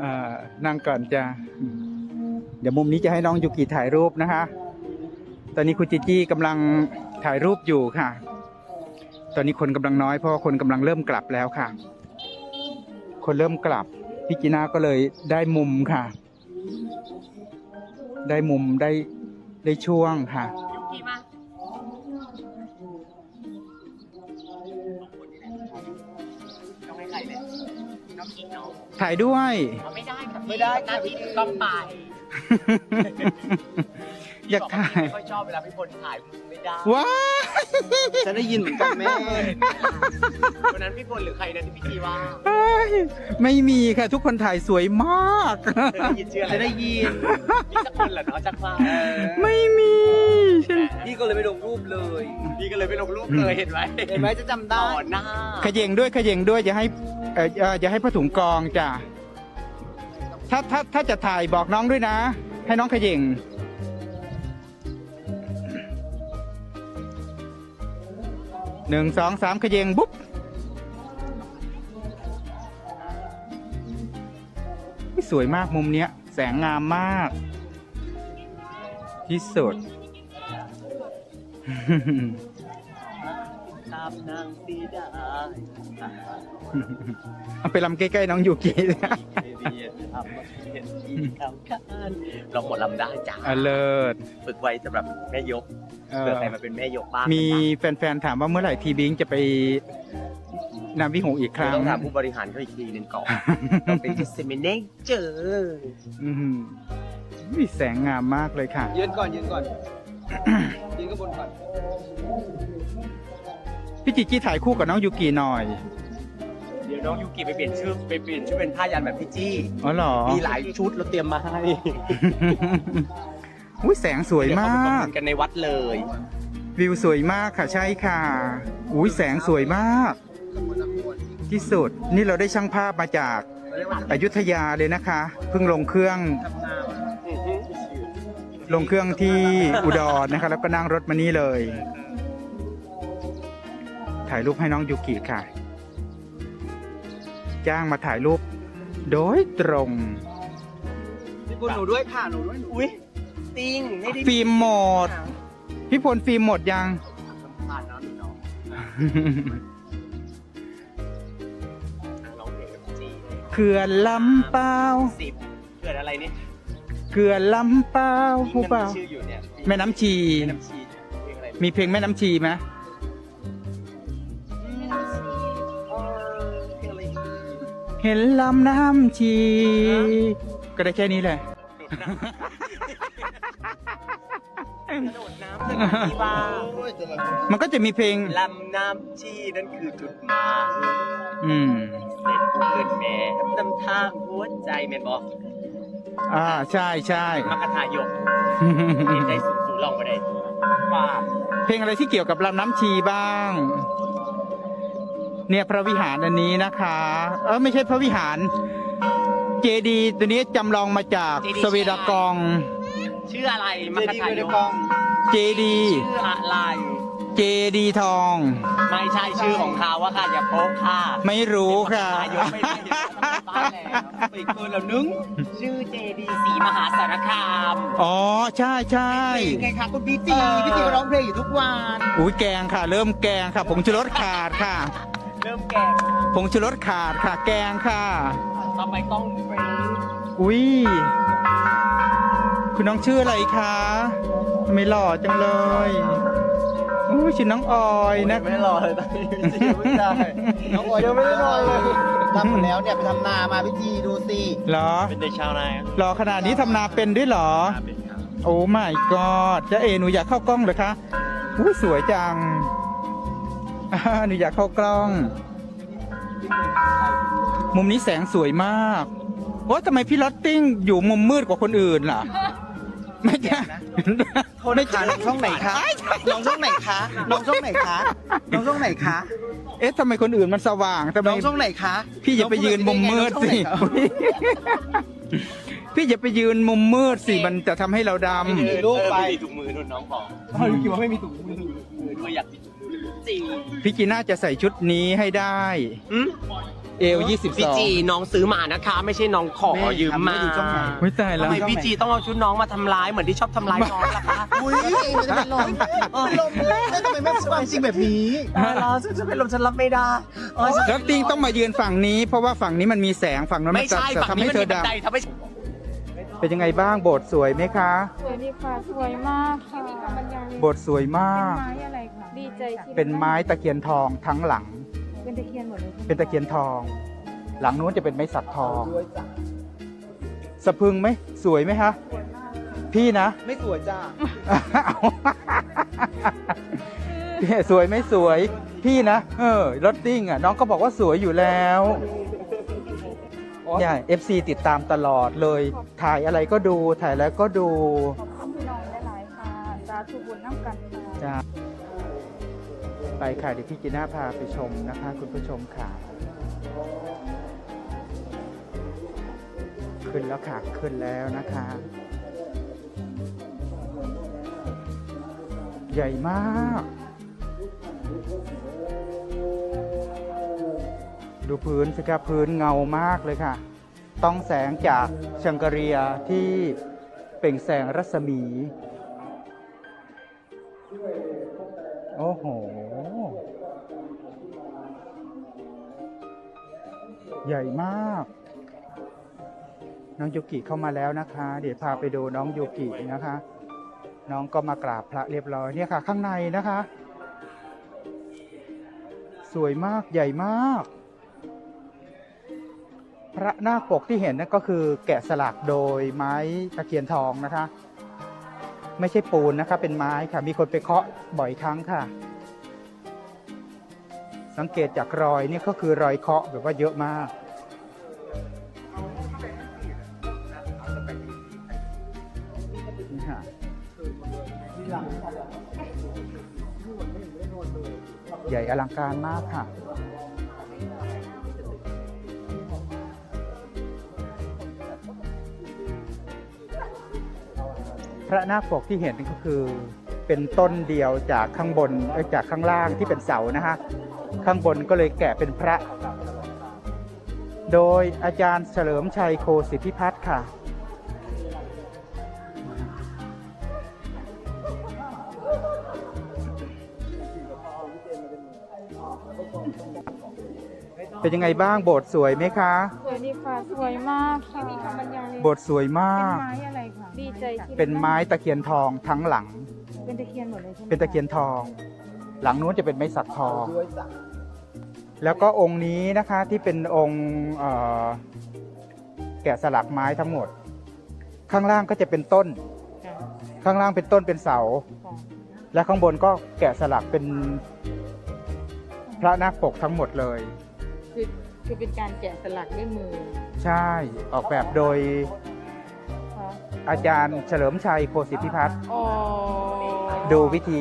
อ่านั่งก่อนจ้ะเดี๋ยวมุมนี้จะให้น้องยูกิถ่ายรูปนะคะ ตอนนี้คุณจิจี้กำลังถ่ายรูปอยู่ค่ะ ตอนนี้คนกำลังน้อยเพราะคนกำลังเริ่มกลับแล้วค่ะ คนเริ่มกลับพี่จีน่าก็เลยได้มุมค่ะ ได้มุมได้ได้ช่วงค่ะ ถ่ายด้วยอ๋อไม่ได้ครับไม่ได้หน้าที่ต้องไปอยากถ่าย ไม่ค่อยชอบเวลาพี่พลถ่ายไม่ได้ว้ายฉันได้ยินเหมือนกันแม่วันนั้นพี่พลหรือใครนะที่พี่กีว่าเอ้ยไม่มีค่ะ ทุกคนถ่ายสวยมาก เธอได้ยินชื่ออะไรฉันได้ยิน พี่สักคนเหรอเนาะจักว่าไม่มีฉันพี่ก็เลยไม่ลงรูปเลย พี่ก็เลยไม่ลงรูปเลยเห็นไหมเห็นไหมจะจำได้ต่อหน้าขยเยงด้วยขยเยงด้วยอย่าให้ เออเอ่ออย่าให้ผ้าถุงกองจ้ะถ้าถ้าถ้าจะถ่ายบอกน้องด้วยนะ ให้น้องขยเยงหนึ่งสองสามขยเยงบุ๊บสวยมากมุมเนี้ย แสงงามมาก ที่สุดามนางสีดาเอาไปลำใกล้ๆน้องยูกิเรียนทำมาเห็นที่เขาขานเราหมดลำได้จ้าอเลิศฝึกไว้สำหรับแม่ยกเอ่เพื่ออใครมาเป็นแม่ยกบ้างมีแฟนๆถามว่าเมื่อไหร่ทีบิงจะไปนำวิหงอีกคคือรั้งต้องถามผู้บริหารเขาอีกทีหนึงก่อนต้องเป็นที่เซมิเนเจอร์อือหือวิแสงงามมากเลยค่ะ ยืนก่อนยืนก่อนยืนข้างบนก่อน พี่จิจี้ถ่ายคู่กับน้องยูกิหน่อย เดี๋ยวน้องยูกิไปเปลี่ยนชื่อไปเปลี่ยนชื่อเป็นผ้ายันแบบพี่จี้อ๋อเหรอ มีหลายชุดเราเตรียมมาให้อุ้ยแสงสวยเดี๋ยวมาเขาไปประก มูลกันในวัดเลยวิวสวยมากค่ะใช่ค่ะ อุ้ยแสงสวยมาก ที่สุดนี่เราได้ช่างภาพมาจากอายุทยาเลยนะคะ เพิ่งลงเครื่อง ลงเครื่องที่อุดรนะคะ แล้วก็นั่งรถมานี่เลย ถ่ายรูปให้น้องยูกิค่ะ จ้างมาถ่ายรูป โดยตรง พี่ปุณหนูด้วยค่ะหนูด้วยหนูอุ้ยติงไม่ได้ฟิล์มหมด พี่พลฟิล์มหมดยัง ผ่านเนาะหนูน้องร้องเพลงกับพี่จี้เขื่อนลำเปล่าสิบเกิดอะไรเนี่ยเขื่อนลำเปล่าผู้เปล่าชื่ออยู่เนี่ยแม่น้ำชี แม่น้ำชีเพลงอะไรมีเพลงแม่น้ำชีไหม เห็นลำน้ำชี ก็ได้แค่นี้แหละ กระโดดน้ำกระโดดน้ำสถานที่ว่าโอ้ยจะละมันก็จะมีเพลง ลำน้ำชีนั่นคือจุดหมายอืม เสร็จเกินแม่นำทางหัวใจแม่นบอกอ่า ใช่ใช่ มักกะทายกเห็นได้สูงสูงลองไปได้ว่า เพลงอะไรที่เกี่ยวกับลำน้ำชีบ้าง เนี่ยพระวิหารอันนี้นะคะ เออไม่ใช่พระวิหาร เจดีย์ตัวนี้จำลองมาจากสวีดากอง ชื่ออะไรเจมักกะดีย์ทาเวยดกกองเจดีย์ชื่ออะไร เจดีย์ทอง ไม่ใช่ชื่อของเขาว่าค่ะอย่าโป๊กค่ะ ไม่รู้ค่ะนายกไม่ได้เดี๋ยวทำบ้านแล้ว ไปเกินแล้วนึงชื่อเจดีสีมหาสารคามอ๋อใช่ใช่ไงคะคุณพี่จีพี่จีก็ร้องเพลงอยู่ทุกวัน อุ้ยแกงค่ะ เริ่มแกงค่ะผงชูรสขาดค่ะ เริ่มแก่ผงชูรสขาดค่ะแกงค่ะ ต่อไปต้องเฟรนอุ้ยคุณน้องชื่ออะไรคะทำไมหล่อจังเลยอุ้ยชื่อน้องออยนะไม่รอเลยตอนนี้พี่จีไม่ได้น้องออยยังไม่ได้นอนเลยทำหมดแล้วเนี่ยไปทำนามาพี่จีดูสิเหรอเป็นเด็กชาวนาหล่อขนาดนี้ทำนาเป็นด้วยเหรอเป็นครับ โอ้ my god จะเอหนูอยากเข้ากล้องเหรอคะอุ้ยสวยจังอ่า หนูอยากเข้ากล้อง มุมนี้แสงสวยมากโอ้ทำไมพี่ลอตติ้งอยู่มุมมืดกว่าคนอื่นล่ะ ไม่ใช่โทษนะคะน้องช่องไหนคะน้องช่องไหนคะน้องช่องไหนคะน้องช่องไหนคะ เอ๊ะทำไมคนอื่นมันสว่างทำไมน้องช่องไหนคะ พี่อย่าไปยืนมุมมืดสิน้องช่องไหนคะพี่อย่าไปยืนมุมมืดสิมันจะทำให้เราดมีรูปไปเออม่มีถุงมือนุ่นน้องบอกเขาคิดว่าไม่มีถุงมือมือด้วยอยากติดถุงมือ จริงำพี่จีน่าจะใส่ชุดนี้ให้ได้หืมเอลยี่สิบพี่สอง จีน้องซื้อมานะคะ ไม่ใช่น้องขอยืมมาไม่ตายแล้ทำวไมพี่จีต้องเอาชุดน้องมาทำร้ายเหมือนที่ชอบทำร้ายน้องล่ะคะอุ้ยมันจะเป็นลมเป็นลมแล้วทำไมไม่พูดความจริงแบบนี้ ตายแล้วฉันจะเป็นลมฉันรับไม่ได้เออฉันแล้วติงต้องมายืนฝั่งนี้ เพราะว่าฝั่งนี้มันมีแสงฝั่งนั้นมัไม่นจะใช่จะฝั่งทำนี้ให้มันเธมีอบันดไดทำให้ำเป็นยังไงบ้างโบสถ์สวยไหมคะ สวยดีค่ะ สวยมากค่ะบรรยายโบสถ์สวยมาก ไม้อะไรคะ ดีใจที่เป็นไม้ตะเคียนทองทั้งหลัง เป็นตะเคียนหมดเลยใช่ไหมเป็นตะเคียนทอง หลังนู้นจะเป็นไม้สักทองสะพรึงไหมสวยไหมคะพี่นะ ไม่สวยจ้าพี่สวยไม่สวย พี่นะ เออรถติ้งอะ น้องก็บอกว่าสวยอยู่แล้วเนี่ยเอฟซีติดตามตลอดเลย ถ่ายอะไรก็ดูถ่ายแล้วก็ดู ขอบคุณพี่น้องหลายๆค่ะสาธุบุญน้ำกันค่ะ จ้า ไปค่ะเดี๋ยวพี่จีน่าพาไปชมนะคะ คุณผู้ชมค่ะ ขึ้นแล้วค่ะขึ้นแล้วนะคะ ใหญ่มาก ดูพื้นสิครับพื้นเงามากเลยค่ะ ต้องแสงจากชังกเรียที่เปล่งแสงรัศมี โอ้โห ใหญ่มาก น้องยูกิเข้ามาแล้วนะคะ เดี๋ยวพาไปดูน้องยูกินะคะ น้องก็มากราบพระเรียบร้อยเนี่ยค่ะ ข้างในนะคะ สวยมากใหญ่มาก พระหน้าปกที่เห็นนั่นก็คือแกะสลักโดยไม้ตะเคียนทองนะคะ ไม่ใช่ปูนนะคะ เป็นไม้ค่ะ มีคนไปเคาะบ่อยครั้งค่ะ สังเกตจากรอยนี่ก็คือรอยเคาะแบบว่าเยอะมาก นี่ค่ะใหญ่อลังการมากค่ะ พระนาคปกที่เห็นนี่ก็คือเป็นต้นเดียวจากข้างบนจากข้างล่างที่เป็นเสานะฮะ ข้างบนก็เลยแกะเป็นพระ โดยอาจารย์เฉลิมชัยโคสิทธิพัฒน์ค่ะ เป็นยังไงบ้างโบสถ์สวยไหมคะ สวยดีค่ะ สวยมากค่ะมีคำบรรยายโบสถ์สวยมากไม้อะไรคะดีใจที่เป็นไม้ตะเคียนทองทั้งหลัง เป็นตะเคียนหมดเลยใช่ไหมเป็นตะเคียนทอง หลังนู้นจะเป็นไม้สักทองด้วยจ้ะแล้วก็องค์นี้นะคะที่เป็นองค์เอ่อแกะสลักไม้ทั้งหมด ข้างล่างก็จะเป็นต้นค่ะข้างล่างเป็นต้นเป็นเสาค่ะและข้างบนก็แกะสลักเป็นพระนาคปกทั้งหมดเลยคือคือเป็นการแกะสลักด้วยมือ ใช่ออกแบบโดยค่ะอาจารย์เฉลิมชัยโคสิทธิพัฒน์อ๋อดูวิธี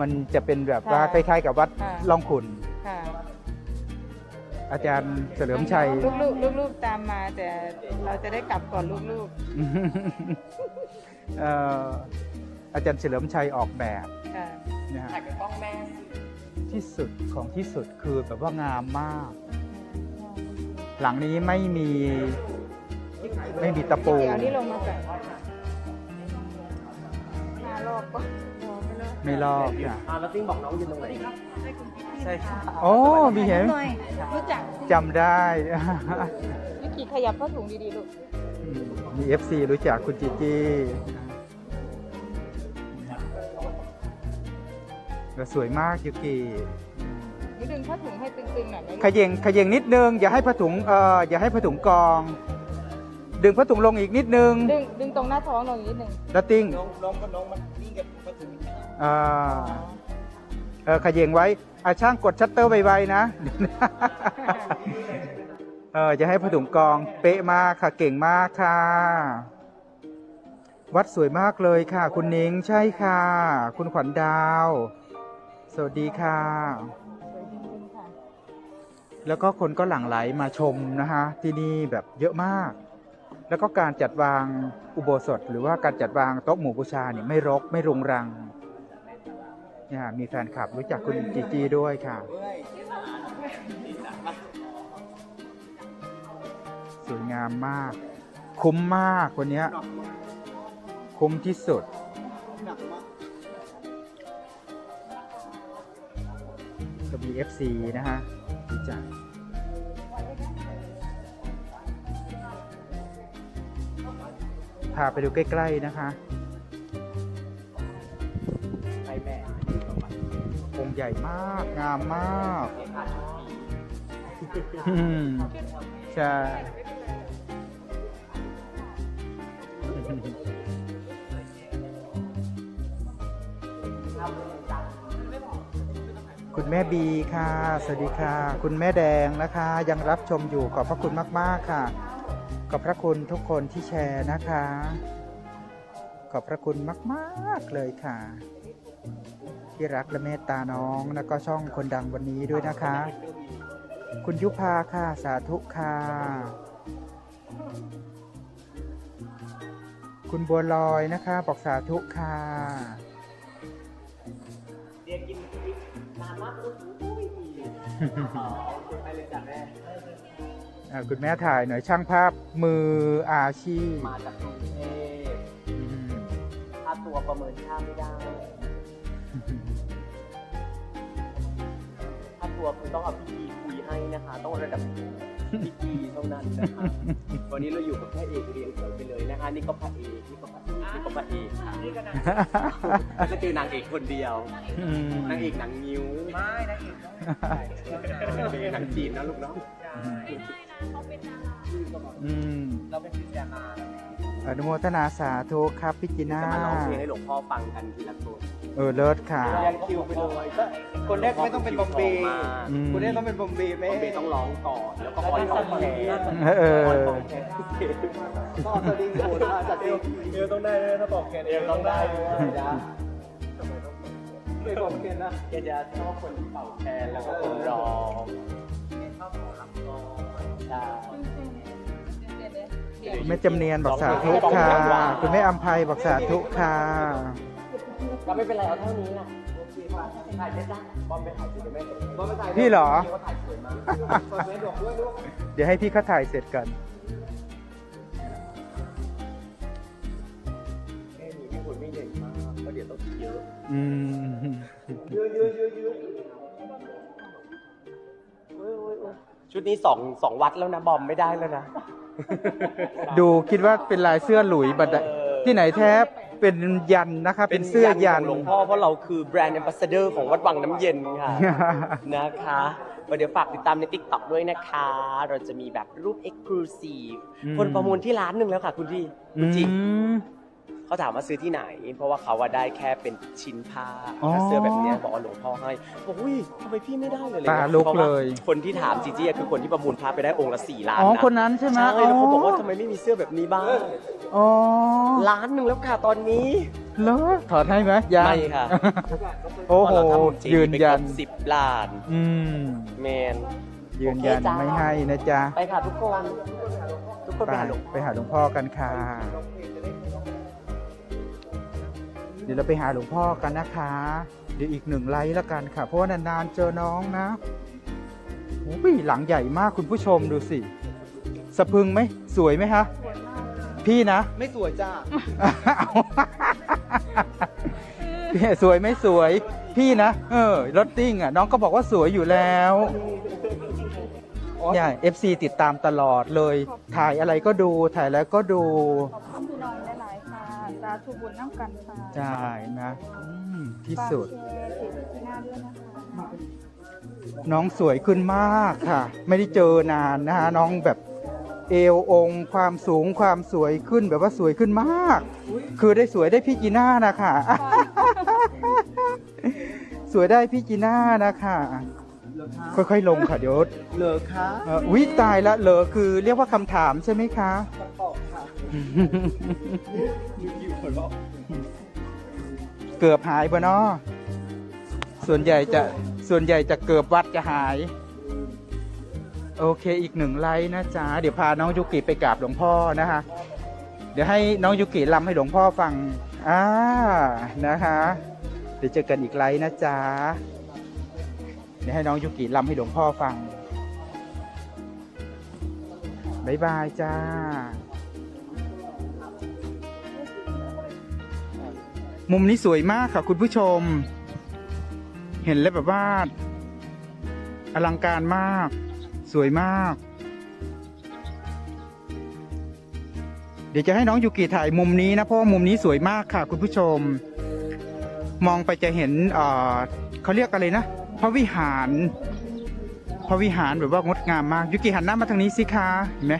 มันจะเป็นแบบว่าคค่ะล้ายๆ กับวัดค่ะ ล่องขุน ค่ะอาจารย์เฉลิมชัย ลูกๆลูกๆตามมาแต่เราจะได้กลับก่อนลูกเอ่ออาจารย์เฉลิมชัยออกแบบๆค่ะนะฮะถ่ายกับกล้องแม่ที่สุดของที่สุดคือแบบว่างามมาก หลังนี้ไม่มีไม่มีตะปู เดี๋ยวนี้ลงมาก่อนมารอบก็รอไม่รอบ ไม่ลอกค่ะอ่าแล้วติ้งบอกน้องยืนตรงไหนใช่ค่ะโอ้มีเห็นหน่อยรู้จักจำได้วิกิขยับผ้าถุงดีๆลูกมี FC รู้จักคุณจีจี้ก็สวยมากยูกินี่ดึงผ้าถุงให้ตึงๆหน่อยไหมขยงขยงนิดนึง อย่าให้ผ้าถุงเอ่ออย่าให้ผ้าถุงกอง ดึงผ้าถุงลงอีกนิดนึง ดึงดึงตรงหน้าท้องลงอีกนิดหนึ่งแล้วติ้งน้องน้องก็น้องมันนิ่งกับมาถึง อ่าเออขยงไว้อาช่างกดชัตเตอร์ไวๆนะเออจะให้ผ้าถุงกองเป๊ะมากค่ะเก่งมากค่ะ วัดสวยมากเลยค่ะ คุณนิ้งใช่ค่ะ คุณขวัญดาว สวัสดีค่ะสวยจริงๆค่ะแล้วก็คนก็หลั่งไหลมาชมนะคะที่นี่แบบเยอะมาก แล้วก็การจัดวางอุโบสถ หรือว่าการจัดวางโต๊ะหมู่บูชาเนี่ยไม่รกไม่รุงรัง นี่ยมีแฟนคลับรู้จักคุณจีจีด้วยค่ะ สวยงามมาก คุ้มมากวันนี้คุ้มที่สุดก็มี FC นะฮะดีใจพาไปดูใกล้ ๆ นะคะ องค์ใหญ่มาก งามมากเด็กอาจจะมีอืมใช่คุณแม่บีค่ะ สวัสดีค่ะ คุณแม่แดงนะคะ ยังรับชมอยู่ขอบพระคุณมาก ๆ ค่ะ ขอบพระคุณทุกคนที่แชร์นะคะ ขอบพระคุณมาก ๆ เลยค่ะ ที่รักและเมตตาน้องแล้วก็ช่องคนดังวันนี้ด้วยนะคะ คุณยุพาค่ะ สาธุค่ะ คุณบัวลอยนะคะบอกสาธุค่ะเรียนกินนานมากเลยอุ้ยอ๋อไปเลยจ้ะแม่อ่าคุณแม่ถ่ายหน่อยช่างภาพมืออาชีพมาจากกรุงเทพอืมค่าตัวประเมินค่าไม่ได้ ค่าตัวคือต้องเอาพี่กีคุยให้นะคะ ต้องระดับพี่กีเท่านั้นนะคะ วันนี้เราอยู่กับพระเอกเรียงเสริมไปเลยนะคะ นี่ก็พระเอกนี่ก็พระเอกนี่ก็พระเอกค่ะนี่ก็นางแล้วก็เจอนางเอกคนเดียวอืมนางเอกหนังนิ้วไม่นางเอกหนังจีนนะลูกเนาะอืมเราเป็นพิจารณาอนุโมทนาสาธุครับพิจินาจะมาร้องเพลงให้หลวงพ่อฟังกันทีละคน เออเลิศค่ะแยงคิวไปเลยก็คนแรกไม่ต้องเป็นบอมเบย์อืม คนแรกต้องเป็นบอมเบย์บแม่อมเบย์ต้องร้องก่อนแล้วก็คอยร้องแทนเออก็สวัสดีโหดมาจัดเองเอวต้องได้เลยถ้าบอกแกเอวต้องได้เลยนะไม่บอกเกณฑ์นะแกจะชอบคนที่เป่าแคนแล้วก็คนร้องชอบหมอลำร้องใช่คุณแม่จำเนียนบอกสาธุค่ะ คุณแม่อัมภัยบอกสาธุค่ะ ก็ไม่เป็นไรเอาเท่านี้นะถ่ายได้จ้ะบอมไปถ่ายสิเดี๋ยวแม่ส่งบอลไปถ่ายพี่เหรอว่าถ่ายสวยมากฝากแม่ดอกด้วยลูกเดี๋ยวให้พี่เขาถ่ายเสร็จกันแค่นี้พี่คุณไม่เด่นมากเพราะเดี๋ยวต้องเยอะอืมยืดยืดยืดยืดชุดนี้สองสองวัดแล้วนะบอมไม่ได้แล้วนะ ดูคิดว่าเป็นลายเสื้อหลุยบัดะเออที่ไหนแทบ เป็นยันนะคะเป็นเสื้อยัน ของหลวงพ่อเพราะเราคือแบรนด์ a อ b บ s สเดอร์ของวัดวังน้ำเย็นค่ะ นะคะเดี๋ยวฝากติดตามใน Tik t o อกด้วยนะคะ เราจะมีแบบรูป Exclusive อืม คนประมูลที่ร้านหนึ่งแล้วค่ะคุณพี่คุณจริงอืม เขาถามว่าซื้อที่ไหน เพราะว่าเขาว่าได้แค่เป็นชิ้นผ้าอ๋อถ้าเสื้อแบบเนี้ยบอกว่าหลวงพ่อให้บอกอุ้ยทำไมพี่ไม่ได้เลยตาลุกพระว่เลย คนที่ถามจีจี้คือคนที่ประมูลผ้าไปได้องค์ละสี่ล้านอ๋อ นะคนนั้นใช่ไหมใช่แล้วเขาบอกว่าทำไมไม่มีเสื้อแบบนี้บ้างอ๋อล้านหนึ่งแล้วค่ะตอนนี้เหรอถอดให้ไหมยังไม่ค่ะโอ้โหเพราะเราทำบุญจริงยืนยันไปเกือบสิบล้านอืม แมน ยืนยันโอเคจ้า ไม่ให้นะจ๊ะ ไปค่ะทุกคน ทุกคนไปไปหาหลวง ไปหาหลวงพ่อกันค่ะ เดี๋ยวเราไปหาหลวงพ่อกันนะคะ เดี๋ยวอีกหนึ่งไลค์แล้วกันค่ะ เพราะว่านานๆเจอน้องนะโอ้ยหลังใหญ่มากคุณผู้ชมดูสิ สะพรึงไหมสวยไหมคะสวยมากพี่นะ ไม่สวยจ้าพี่สวยไม่สวย พี่นะ เออรถติ้งอะ น้องก็บอกว่าสวยอยู่แล้วเนี่ย FC ติดตามตลอดเลย ถ่ายอะไรก็ดูถ่ายแล้วก็ดู สาธุบุญน้ำกันค่ะใช่นะอืมที่สุด ฝากแชร์เพจที่หน้าด้วยนะคะน้องสวยขึ้นมากค่ะ ไม่ได้เจอนานนะฮะน้องแบบเอวองค์ ความสูงความสวยขึ้นแบบว่าสวยขึ้นมาก คือได้สวยได้พี่จีน่านะคะ สวยได้พี่จีน่านะคะค่อยๆลงค่ะเดี๋ยวเหลือคะเอ่อวิตายละเหรอคือเรียกว่าคำถามใช่ไหมคะตอบค่ะ เกือบหายปะเนาะส่วนใหญ่จะส่วนใหญ่จะเกือบวัดจะหาย โอเคอีกหนึ่งไลน์นะจ๊ะ เดี๋ยวพาน้องยูกิไปกราบหลวงพ่อนะคะ เดี๋ยวให้น้องยูกิรำให้หลวงพ่อฟังอ่านะคะ เดี๋ยวเจอกันอีกไลน์นะจ๊ะ เดี๋ยวให้น้องยูกิรำให้หลวงพ่อฟังบ๊ายบายจ้า มุมนี้สวยมากค่ะคุณผู้ชม เห็นแล้วแบบว่า อลังการมาก สวยมาก เดี๋ยวจะให้น้องยูกิถ่ายมุมนี้นะเพราะว่ามุมนี้สวยมากค่ะ คุณผู้ชม มองไปจะเห็นเเขาเรียกอะไรนะพระวิหาร พระวิหารแบบว่างดงามมากยูกิหันหน้ามาทางนี้สิคะเห็นไหม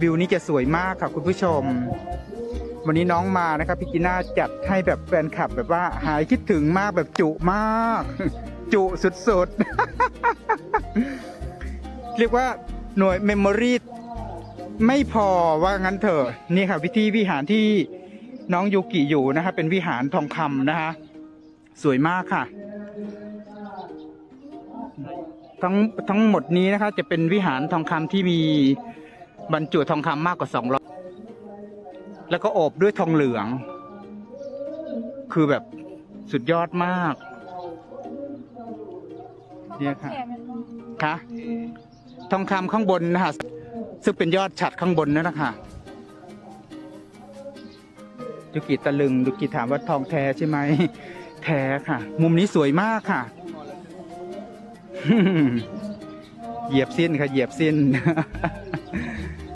วิวนี้จะสวยมากค่ะคุณผู้ชม วันนี้น้องมานะครับพี่จีน่าจัดให้แบบแฟนคลับแบบว่าหายคิดถึงมากแบบจุมาก จุสุดๆ เรียกว่าหน่วยเมมโมรีไม่พอว่างั้นเถอะนี่ค่ะวิธีวิหารที่น้องยูกิอยู่นะคะเป็นวิหารทองคำนะคะ สวยมากค่ะ ทั้งทั้งหมดนี้นะคะ จะเป็นวิหารทองคำที่มีบรรจุทองคำมากกว่าสองร้อย แล้วก็โอบด้วยทองเหลือง คือแบบสุดยอดมาก เนี่ยค่ะ ค่ะทองคำข้างบนนะคะซึ่งเป็นยอดฉัดข้างบนนั่นนะคะยุกิตะลึงยุกิถามว่าทองแท้ใช่ไหม แท้ค่ะ มุมนี้สวยมากค่ะ เหยียบสิ้นค่ะ เหยียบสิ้น